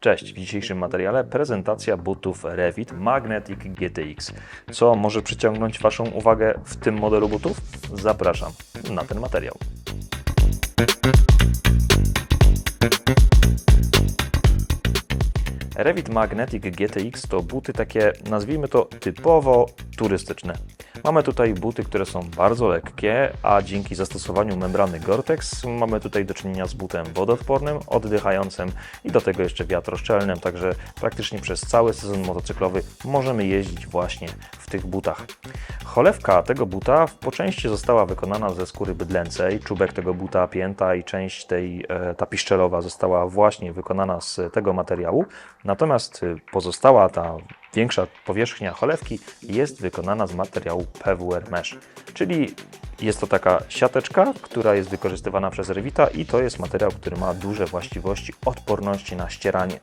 Cześć, w dzisiejszym materiale prezentacja butów Revit Magnetic GTX. Co może przyciągnąć Waszą uwagę w tym modelu butów? Zapraszam na ten materiał. Revit Magnetic GTX to buty takie, nazwijmy to typowo turystyczne. Mamy tutaj buty, które są bardzo lekkie, a dzięki zastosowaniu membrany Gore-Tex mamy tutaj do czynienia z butem wodoodpornym, oddychającym i do tego jeszcze wiatroszczelnym, także praktycznie przez cały sezon motocyklowy możemy jeździć właśnie w tych butach. Cholewka tego buta po części została wykonana ze skóry bydlęcej, czubek tego buta, pięta i część tej e, ta piszczelowa została właśnie wykonana z tego materiału, natomiast y, pozostała ta większa powierzchnia cholewki jest wykonana z materiału PWR Mesh, czyli jest to taka siateczka, która jest wykorzystywana przez Revita i to jest materiał, który ma duże właściwości odporności na ścieranie.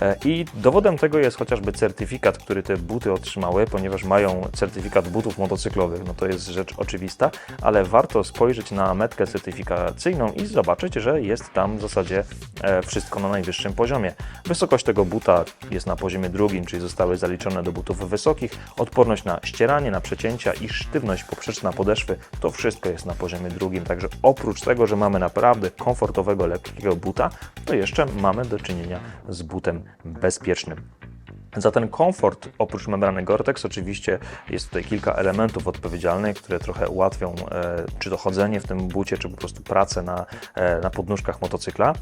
E, I dowodem tego jest chociażby certyfikat, który te buty otrzymały, ponieważ mają certyfikat butów motocyklowych. No to jest rzecz oczywista, ale warto spojrzeć na metkę certyfikacyjną i zobaczyć, że jest tam w zasadzie e, wszystko na najwyższym poziomie. Wysokość tego buta jest na poziomie drugim, czyli zostały zaliczone do butów wysokich. Odporność na ścieranie, na przecięcia i sztywność poprzeczna podeszwy to wszystko jest na poziomie drugim. Także oprócz tego, że mamy naprawdę komfortowego, lekkiego buta, to jeszcze mamy do czynienia z butem bezpiecznym. Za ten komfort, oprócz membrany Gore-Tex, oczywiście jest tutaj kilka elementów odpowiedzialnych, które trochę ułatwią e, czy to chodzenie w tym bucie, czy po prostu pracę na, e, na podnóżkach motocykla.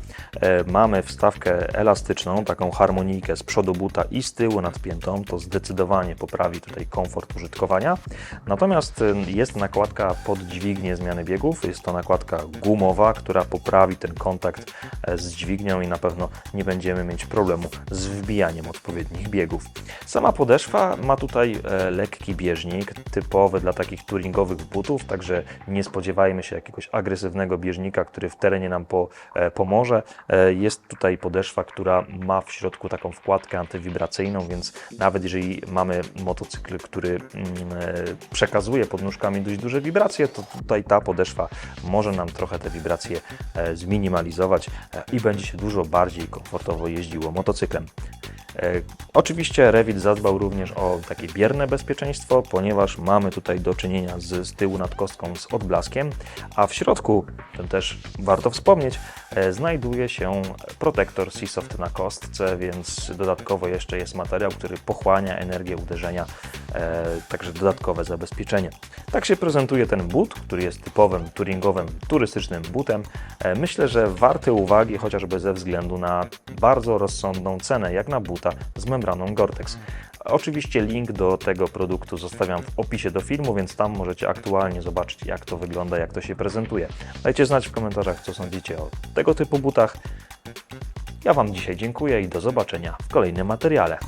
E, mamy wstawkę elastyczną, taką harmonijkę z przodu buta i z tyłu nadpiętą, to zdecydowanie poprawi tutaj komfort użytkowania. Natomiast e, jest nakładka pod dźwignię zmiany biegów, jest to nakładka gumowa, która poprawi ten kontakt e, z dźwignią i na pewno nie będziemy mieć problemu z wbijaniem odpowiednich biegów. Sama podeszwa ma tutaj e, lekki bieżnik, typowy dla takich touringowych butów, także nie spodziewajmy się jakiegoś agresywnego bieżnika, który w terenie nam po, e, pomoże. E, jest tutaj podeszwa, która ma w środku taką wkładkę antywibracyjną, więc nawet jeżeli mamy motocykl, który mm, przekazuje pod nóżkami dość duże wibracje, to tutaj ta podeszwa może nam trochę te wibracje zminimalizować i będzie się dużo bardziej komfortowo jeździło motocyklem. E, Oczywiście Revit zadbał również o takie bierne bezpieczeństwo, ponieważ mamy tutaj do czynienia z, z tyłu nad kostką z odblaskiem, a w środku, ten też warto wspomnieć, e, znajduje się protektor Seasoft na kostce, więc dodatkowo jeszcze jest materiał, który pochłania energię uderzenia, e, także dodatkowe zabezpieczenie. Tak się prezentuje ten but, który jest typowym touringowym, turystycznym butem. Myślę, że warty uwagi chociażby ze względu na bardzo rozsądną cenę, jak na buta z membraną Gore-Tex. Oczywiście link do tego produktu zostawiam w opisie do filmu, więc tam możecie aktualnie zobaczyć, jak to wygląda, jak to się prezentuje. Dajcie znać w komentarzach, co sądzicie o tego typu butach. Ja Wam dzisiaj dziękuję i do zobaczenia w kolejnym materiale.